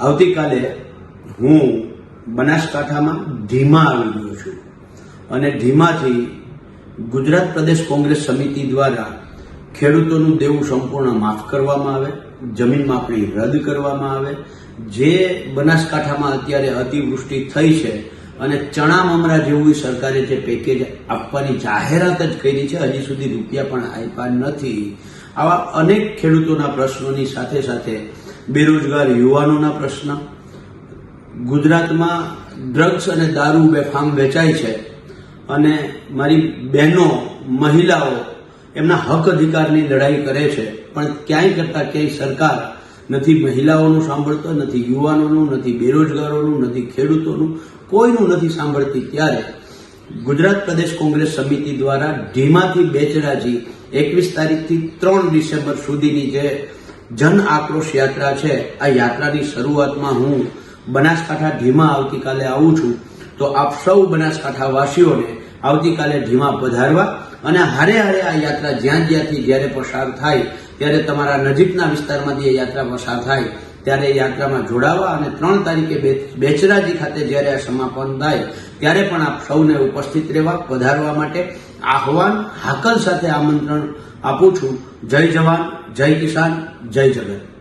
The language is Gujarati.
આવતીકાલે હું બનાસકાંઠામાં ધીમા આવી ગયો છું. અને ધીમાથી ગુજરાત પ્રદેશ કોંગ્રેસ સમિતિ દ્વારા ખેડૂતોનું દેવું સંપૂર્ણ માફ કરવામાં આવે, જમીન માપણી રદ કરવામાં આવે. જે બનાસકાંઠામાં અત્યારે અતિવૃષ્ટિ થઈ છે અને ચણા મમરા જેવું સરકારે જે પેકેજ આપવાની જાહેરાત જ કરી છે, હજી સુધી રૂપિયા પણ આપ્યા નથી. આવા અનેક ખેડૂતોના પ્રશ્નોની સાથે સાથે બેરોજગાર યુવાનોના પ્રશ્ન. ગુજરાતમાં ડ્રગ્સ અને દારૂ બેફામ વેચાય છે અને મારી બહેનો, મહિલાઓ એમના હક અધિકારની લડાઈ કરે છે. પણ ક્યાંય કરતાં ક્યાંય સરકાર નથી મહિલાઓનું સાંભળતો, નથી યુવાનોનું, નથી બેરોજગારોનું, નથી ખેડૂતોનું, કોઈનું નથી સાંભળતી. ત્યારે ગુજરાત પ્રદેશ કોંગ્રેસ સમિતિ દ્વારા ઢીમાથી બેચરાજી એકવીસ તારીખથી ત્રણ ડિસેમ્બર સુધીની જે જન આક્રોશ યાત્રા છે. આ યાત્રાની શરૂઆતમાં હું બનાસકાંઠા ધીમા આવતીકાલે આવું છું. તો આપ સૌ બનાસકાંઠા વાસીઓને આવતીકાલે ધીમા પધારવા અને હારે હારે આ યાત્રા જ્યાં જ્યાંથી જ્યારે પસાર થાય, ત્યારે તમારા નજીકના વિસ્તારમાંથી એ યાત્રા પસાર થાય, ત્યારે યાત્રામાં જોડાવા અને ત્રણ તારીખે બેચરાજી ખાતે જ્યારે આ સમાપન થાય, ત્યારે પણ આપ સૌને ઉપસ્થિત રહેવા, પધારવા માટે આહવાન હાકલ સાથે આમંત્રણ આપું છું. જય જવાન જય કિસાન જય જગત